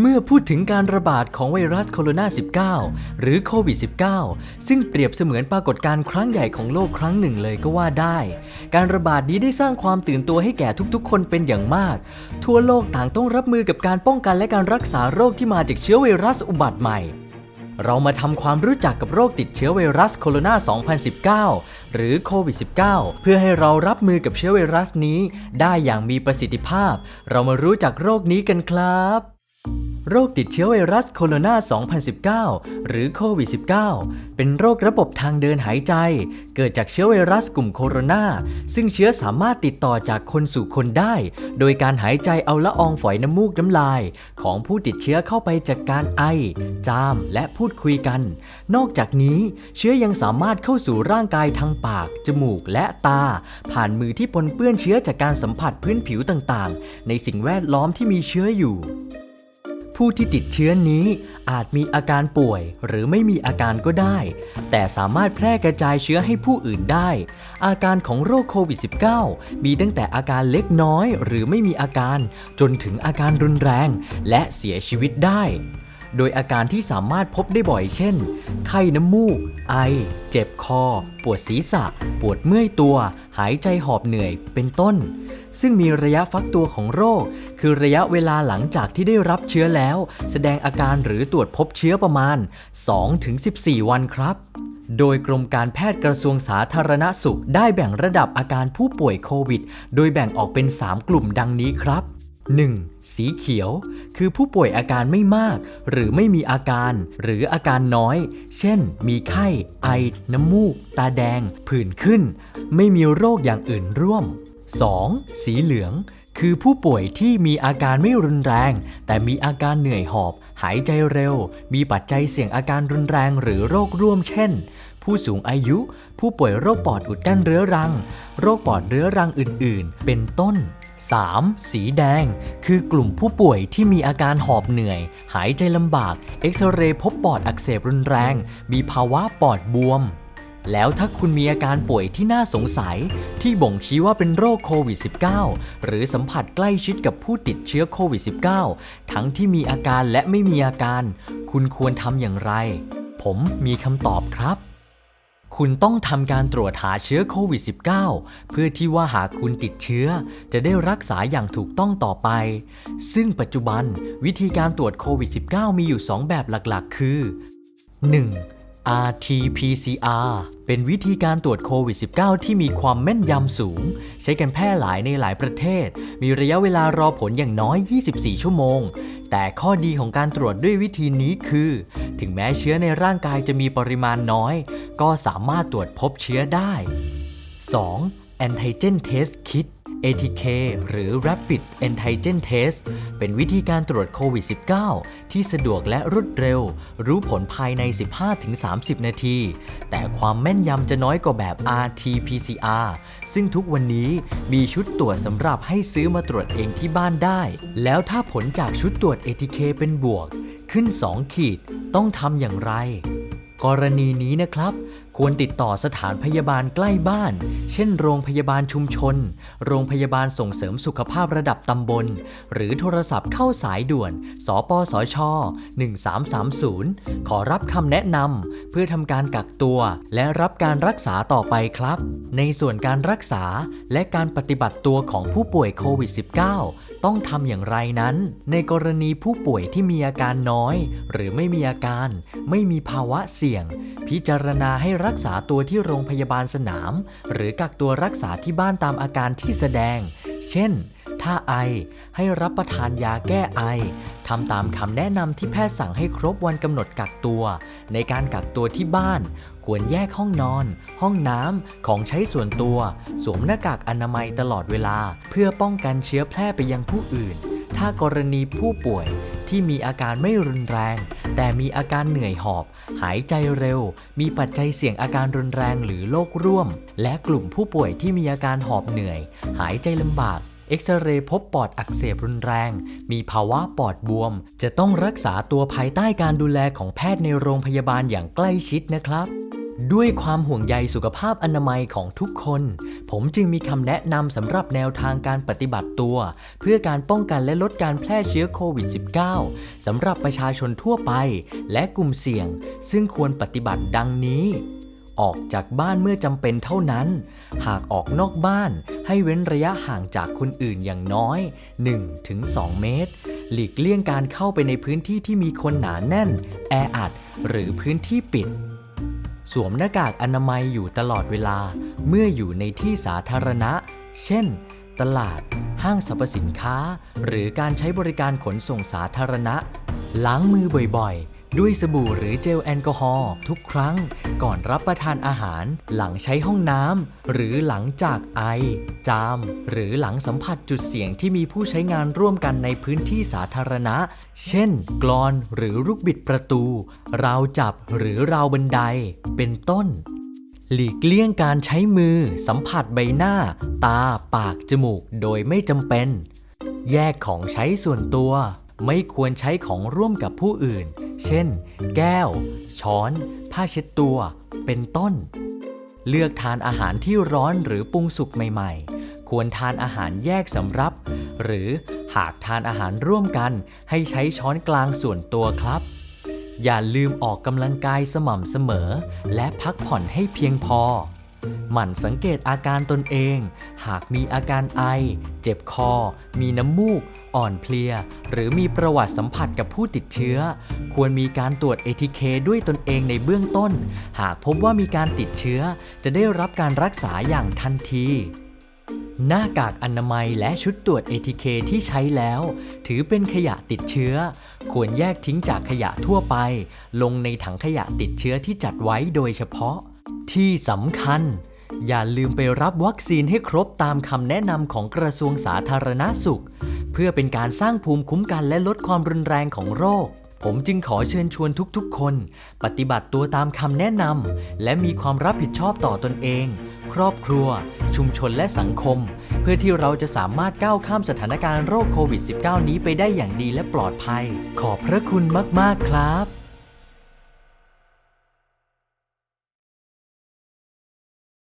เมื่อพูดถึงการระบาดของไวรัสโคโรนา 19 หรือโควิด -19 ซึ่งเปรียบเสมือนปรากฏการณ์ครั้งใหญ่ของโลกครั้งหนึ่งเลยก็ว่าได้ การระบาดนี้ได้สร้างความตื่นตัวให้แก่ทุกๆ คนเป็นอย่างมาก ทั่วโลกต่างต้องรับมือกับการป้องกันและการรักษาโรคที่มาจากเชื้อไวรัสอุบัติใหม่ เรามาทำความรู้จักกับโรคติดเชื้อไวรัสโคโรนา 2019 หรือโควิด -19 เพื่อให้เรารับมือกับเชื้อไวรัสนี้ ได้อย่างมีประสิทธิภาพ เรามารู้จักโรคนี้กันครับ โรคติดเชื้อไวรัสโคโรนา 2019 หรือโควิด -19 เป็นโรคระบบทางเดินหายใจ เกิดจากเชื้อไวรัสกลุ่มโคโรนา ซึ่งเชื้อสามารถติดต่อจากคนสู่คนได้ โดยการหายใจเอาละอองฝอยน้ำมูกน้ำลาย ของผู้ติดเชื้อเข้าไปจากการไอ จาม และพูดคุยกัน นอกจากนี้ เชื้อยังสามารถเข้าสู่ร่างกายทางปาก จมูก และตา ผ่านมือที่ปนเปื้อนเชื้อจากการสัมผัสพื้นผิวต่างๆ ในสิ่งแวดล้อมที่มีเชื้ออยู่ ผู้ที่ติดเชื้อนี้อาจมีอาการป่วยหรือไม่มีอาการก็ได้ แต่สามารถแพร่กระจายเชื้อให้ผู้อื่นได้ อาการของโรคโควิด -19 มีตั้งแต่อาการเล็กน้อยหรือไม่มีอาการ จนถึงอาการรุนแรง และเสียชีวิตได้ โดยอาการที่สามารถพบได้บ่อยเช่น ไข้น้ำมูก ไอ เจ็บคอ ปวดศีรษะ ปวดเมื่อยตัว หายใจหอบเหนื่อยเป็นต้น ซึ่งมีระยะฟักตัวของโรค คือระยะเวลาหลังจากที่ได้รับเชื้อแล้ว แสดงอาการหรือตรวจพบเชื้อประมาณ 2-14 วันครับโดยกรมการแพทย์กระทรวงสาธารณสุข ได้แบ่งระดับอาการผู้ป่วยโควิด โดยแบ่งออกเป็น 3 กลุ่มดังนี้ครับ 1. สีเขียว คือผู้ป่วยอาการไม่มาก หรือไม่มีอาการ หรืออาการน้อย เช่น มีไข้ ไอ น้ำมูก ตาแดง ผื่นขึ้น ไม่มีโรคอย่างอื่นร่วม 2. สีเหลือง คือผู้ป่วยที่มีอาการไม่รุนแรง แต่มีอาการเหนื่อยหอบ หายใจเร็ว มีปัจจัยเสี่ยงอาการรุนแรงหรือโรคร่วม เช่น ผู้สูงอายุ ผู้ป่วยโรคปอดอุดกั้นเรื้อรัง โรคปอดเรื้อรังอื่น ๆ เป็นต้น 3. สีแดง คือกลุ่มผู้ป่วยที่มีอาการหอบเหนื่อย หายใจลำบาก เอ็กซเรย์พบปอดอักเสบรุนแรง มีภาวะปอดบวม แล้วถ้าคุณมีอาการป่วยที่น่าสงสัย ที่บ่งชี้ว่าเป็นโรคโควิด -19 หรือสัมผัสใกล้ชิดกับผู้ติดเชื้อโควิด -19 ทั้งที่มีอาการและไม่มีอาการ คุณควรทำอย่างไร ผมมีคำตอบครับ คุณต้องทำการตรวจหาเชื้อโควิด -19 เพื่อที่ว่าหากคุณติดเชื้อ จะได้รักษาอย่างถูกต้องต่อไป ซึ่งปัจจุบันวิธีการตรวจโควิด -19 มีอยู่ 2 แบบหลักๆ คือ 1. RT-PCR เป็นวิธีการตรวจโควิด -19 ที่มีความแม่นยำสูง ใช้กันแพร่หลายในหลายประเทศ มีระยะเวลารอผลอย่างน้อย 24 ชั่วโมง แต่ข้อดีของการตรวจด้วยวิธีนี้คือ ถึงแม้เชื้อในร่างกายจะมีปริมาณน้อย ก็สามารถตรวจพบเชื้อได้ 2. Antigen Test Kit ATK หรือ Rapid Antigen Test เป็นวิธีการตรวจโควิด -19 ที่สะดวกและรวดเร็ว รู้ผลภายใน 15-30 นาที แต่ความแม่นยำจะน้อยกว่าแบบ RT-PCR ซึ่งทุกวันนี้มีชุดตรวจสำหรับให้ซื้อมาตรวจเองที่บ้านได้ แล้วถ้าผลจากชุดตรวจ ATK เป็นบวก ขึ้น 2 ขีด ต้องทำอย่างไร กรณีนี้นะครับ ควรติดต่อสถานพยาบาลใกล้บ้าน เช่น โรงพยาบาลชุมชน โรงพยาบาลส่งเสริมสุขภาพระดับตำบล หรือโทรศัพท์เข้าสายด่วน สปสช 1330 ขอรับคำแนะนำเพื่อทำการกักตัว และรับการรักษาต่อไปครับ ในส่วนการรักษาและการปฏิบัติตัวของผู้ป่วยโควิด -19 ต้องทำอย่างไรนั้น ในกรณีผู้ป่วยที่มีอาการน้อย หรือไม่มีอาการ ไม่มีภาวะเสี่ยง พิจารณาให้รักษาตัวที่โรงพยาบาลสนาม หรือกักตัวรักษาที่บ้านตามอาการที่แสดง เช่น ถ้าไอให้รับประทานยาแก้ไอ ทำตามคำแนะนำที่แพทย์สั่งให้ครบวันกำหนดกักตัว ในการกักตัวที่บ้าน ควรแยกห้องนอน ห้องน้ำ ของใช้ส่วนตัว สวมหน้ากากอนามัยตลอดเวลา เพื่อป้องกันเชื้อแพร่ไปยังผู้อื่น ถ้ากรณีผู้ป่วยที่มีอาการไม่รุนแรง แต่มีอาการเหนื่อยหอบ หายใจเร็ว มีปัจจัยเสี่ยงอาการรุนแรงหรือโรคร่วม และกลุ่มผู้ป่วยที่มีอาการหอบเหนื่อย หายใจลำบาก เอ็กซเรย์พบปอดอักเสบรุนแรง มีภาวะปอดบวม จะต้องรักษาตัวภายใต้การดูแลของแพทย์ในโรงพยาบาลอย่างใกล้ชิดนะครับ ด้วยความห่วงใยสุขภาพอนามัยของทุกคน ผมจึงมีคำแนะนำสำหรับแนวทางการปฏิบัติตัว เพื่อการป้องกันและลดการแพร่เชื้อโควิด -19 สำหรับประชาชนทั่วไป และกลุ่มเสี่ยง ซึ่งควรปฏิบัติดังนี้ ออกจากบ้านเมื่อจำเป็นเท่านั้น หากออกนอกบ้านให้เว้นระยะห่างจากคนอื่นอย่างน้อย 1-2 เมตร หลีกเลี่ยงการเข้าไปในพื้นที่ที่มีคนหนาแน่น แออัด หรือพื้นที่ปิด สวมหน้ากากอนามัยอยู่ตลอดเวลา เมื่ออยู่ในที่สาธารณะ เช่น ตลาด ห้างสรรพสินค้า หรือการใช้บริการขนส่งสาธารณะ ล้างมือบ่อยๆ ด้วยสบู่หรือเจลแอลกอฮอล์ทุกครั้งก่อนรับประทานอาหาร หลังใช้ห้องน้ำหรือหลังจากไอ จาม หรือหลังสัมผัสจุดเสี่ยงที่มีผู้ใช้งานร่วมกันในพื้นที่สาธารณะ เช่นกลอนหรือลูกบิดประตู ราวจับหรือราวบันได เป็นต้นหลีกเลี่ยงการใช้มือ สัมผัสใบหน้า ตา ปาก จมูก โดยไม่จำเป็น แยกของใช้ส่วนตัว ไม่ควรใช้ของร่วมกับผู้อื่น เช่น แก้ว ช้อน ผ้าเช็ดตัว เป็นต้น เลือกทานอาหารที่ร้อนหรือปรุงสุกใหม่ๆ ควรทานอาหารแยกสำรับ หรือหากทานอาหารร่วมกัน ให้ใช้ช้อนกลางส่วนตัวครับ อย่าลืมออกกำลังกายสม่ำเสมอ และพักผ่อนให้เพียงพอหมั่นสังเกตอาการตนเอง หากมีอาการไอ เจ็บคอ มีน้ำมูก อ่อนเพลีย หรือมีประวัติสัมผัสกับผู้ติดเชื้อ ควรมีการตรวจ ATK ด้วยตนเองในเบื้องต้น หากพบว่ามีการติดเชื้อ จะได้รับการรักษาอย่างทันทีหน้ากากอนามัยและชุดตรวจ ATK ที่ใช้แล้ว ถือเป็นขยะติดเชื้อ ควรแยกทิ้งจากขยะทั่วไป ลงในถังขยะติดเชื้อที่จัดไว้โดยเฉพาะ ที่สำคัญ อย่าลืมไปรับวัคซีนให้ครบตามคำแนะนำของกระทรวงสาธารณาสุข เพื่อเป็นการสร้างภูมิคุ้มกันและลดความรุนแรงของโรค ผมจึงขอเชิญชวนทุกๆ คน ปฏิบัติตัวตามคำแนะนำและมีความรับผิดชอบต่อตนเอง ครอบครัว ชุมชนและสังคม เพื่อที่เราจะสามารถก้าวข้ามสถานการณ์โรคโควิด -19 นี้ไปได้อย่างดีและปลอดภัย ขอบพระคุณมากๆครับ